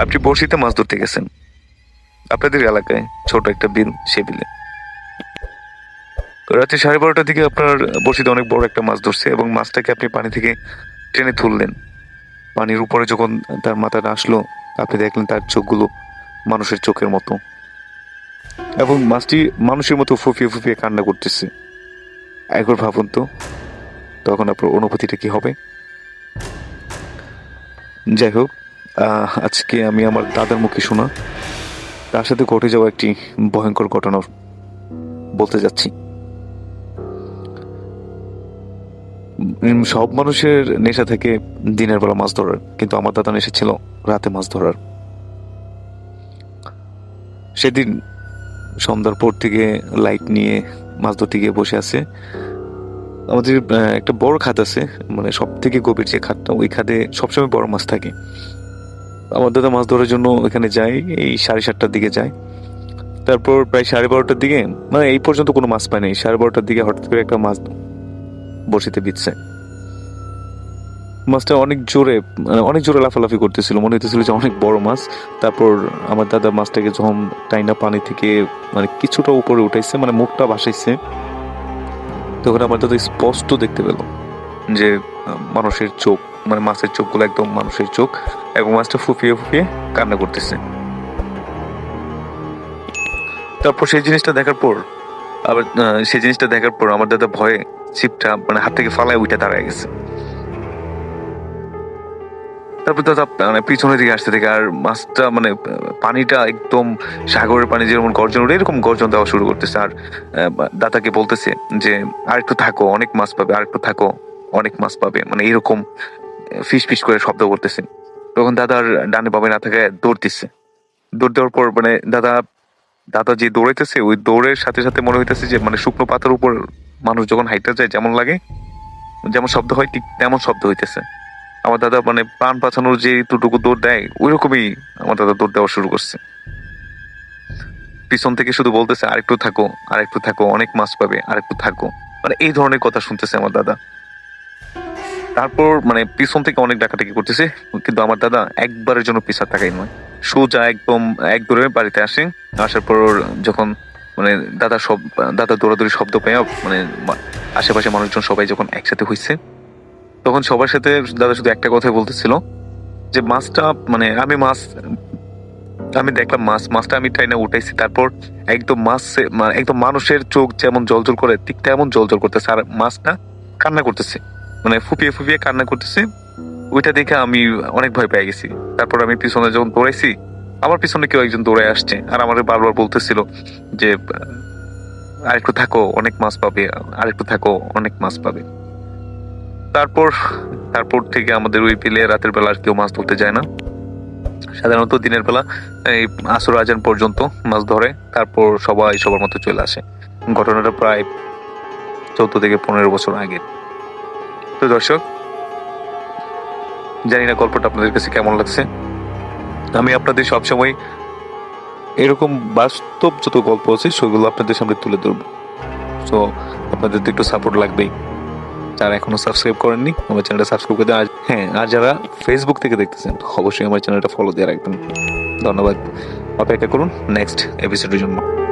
আপনি বড়শিতে মাছ ধরতে গেছেন। আপনাদের এলাকায় ছোট একটা বিল, সে বিলে। রাত্রি সাড়ে বারোটার দিকে আপনার বড়শিতে অনেক বড় একটা মাছ ধরছে এবং মাছটাকে আপনি পানি থেকে টেনে তুললেন। পানির উপরে যখন তার মাথাটা আসলো, আপনি দেখলেন তার চোখগুলো মানুষের চোখের মতো। এবং মাছটি মানুষের মতো ফুফিয়ে ফুফিয়ে কান্না করতেছে। একবার ভাবুন তো, তখন আপনার অনুভূতিটা কি হবে? যাই হোক আজকে আমি আমার দাদার মুখে শোনা। তার সাথে ঘটে যাওয়া একটি ভয়ঙ্কর ঘটনা বলতে যাচ্ছি। সব মানুষের নেশা থেকে দিনের বেলা মাছ ধরার, কিন্তু আমার দাদা নেশা ছিল রাতে মাছ ধরার। সেদিন সন্ধ্যার পর থেকে লাইট নিয়ে মাছ ধরতে গিয়ে বসে আছে। আমাদের একটা বড় খাত আছে মানে সব থেকে গভীর যে খাতটা, ওই খাতে সবসময় বড় মাছ থাকে। আমার দাদা মাছ ধরার জন্য এখানে যায়, এই সাড়ে সাতটার দিকে যায়। তারপর প্রায় সাড়ে বারোটার দিকে মানে এই পর্যন্ত কোনো মাছ পায় নাই, সাড়ে বারোটার দিকে হঠাৎ করে একটা মাছ বসিতে বিচ্ছে মাছটা অনেক জোরে মানে অনেক জোরে লাফালাফি করতেছিল, মনে হইতেছিল যে অনেক বড় মাছ। তারপর আমার দাদা মাছটাকে যখন টাইনা পানি থেকে মানে কিছুটা উপরে উঠাইছে মানে মুখটা ভাসাইছে, তখন আমার দাদা স্পষ্ট দেখতে পেল যে মানুষের চোখ মানে মাছের চোখগুলো একদম মানুষের চোখ এবং মাছটা ফুফিয়ে ফুফিয়ে কান্না করতেছে। তারপর সেই জিনিসটা দেখার পর, আবার সেই জিনিসটা দেখার পর আমার দাদা ভয়ে ছিপটা মানে হাত থেকে ফালায় উঠে দাঁড়ায় গেছে। তারপর দাদা মানে পিছনের দিকে আসতে থেকে আর মাছটা মানে পানিটা একদম সাগরের পানি যেরকম গর্জন ওঠে, এরকম গর্জন দেওয়া শুরু করতেছে। আর দাদাকে বলতেছে যে আর একটু থাকো, অনেক মাছ পাবে আর একটু থাকো, অনেক মাছ পাবে। মানে এরকম ফিস ফিস করে শব্দ করতেছে। তখন দাদার ডানে বামে না থাকে দৌড় দিচ্ছে। দৌড় দেওয়ার পর মানে দাদা দাদা যে দৌড়াইতেছে, ওই দৌড়ের সাথে সাথে মনে হইতেছে যে মানে শুকনো পাতার উপর মানুষ যখন হাইটা যায়, যেমন লাগে, যেমন শব্দ হয়, ঠিক তেমন শব্দ হইতেছে। আমার দাদা মানে প্রাণ বাঁচানোর যে দুটুকু দৌড় দেয় ওই রকমই আমার দাদা দৌড় দেওয়া শুরু করছে। পিছন থেকে শুধু বলতেছে, আরেকটু থাকো আরেকটু থাকো, অনেক মাছ পাবে, আরেকটু থাকো। মানে এই ধরনের কথা শুনতেছে আমার দাদা। তারপর মানে পিছন থেকে অনেক ডাকাটাকি করতেছে, কিন্তু আমার দাদা একবারের জন্য পিছার তাকাই নয়। সোজা একদম, এক দৌড়ে বাড়িতে আসে, আসার পর যখন মানে দাদা সব, দাদা দৌড়াদৌড়ি শব্দ পেয়ে মানে আশেপাশে মানুষজন সবাই যখন একসাথে হয়েছে তখন সবার সাথে দাদা শুধু একটা কথাই বলতেছিল, যে মাছটা মানে আমি মাছ, আমি দেখলাম মাছ, মাছটা আমি টাইনা উঠাইছি, তারপর একদম মাছ একদম মানুষের চোখ যেমন জলজল করে, ঠিক তেমন জলজল করতেছে, আর মাছটা কান্না করতেছে। মানে ফুপিয়ে ফুপিয়ে কান্না করতেছে। ওইটা দেখে আমি অনেক ভয় পেয়ে গেছি। তারপর আমি পিছনে যখন দৌড়াইছি, আমার পিছনে কেউ একজন দৌড়ে আসছে আর আমার বারবার বলতেছিল যে, আরেকটু থাকো, অনেক মাছ পাবে, আরেকটু থাকো, অনেক মাছ পাবে। তারপর তারপর থেকে আমাদের ওই বিলে রাতের বেলা আর কেউ মাছ ধরতে যায় না। সাধারণত দিনের বেলা এই আসর আজান পর্যন্ত মাছ ধরে, তারপর সবাই সবার মতো চলে আসে। ঘটনাটা প্রায় চোদ্দ থেকে পনেরো বছর আগে। তো দর্শক, জানি না গল্পটা আপনাদের কাছে কেমন লাগছে। আমি আপনাদের সবসময় এরকম বাস্তব যত গল্প আছে, সেগুলো আপনাদের সামনে তুলে ধরবো। সো আপনাদের তো একটু সাপোর্ট লাগবেই। যারা এখনও সাবস্ক্রাইব করেননি, আমার চ্যানেলটা সাবস্ক্রাইব করে আর হ্যাঁ আর যারা ফেসবুক থেকে দেখতেছেন, অবশ্যই আমার চ্যানেলটা ফলো দিয়ে রাখবেন। ধন্যবাদ। অপেক্ষা করুন নেক্সট এপিসোডের জন্য।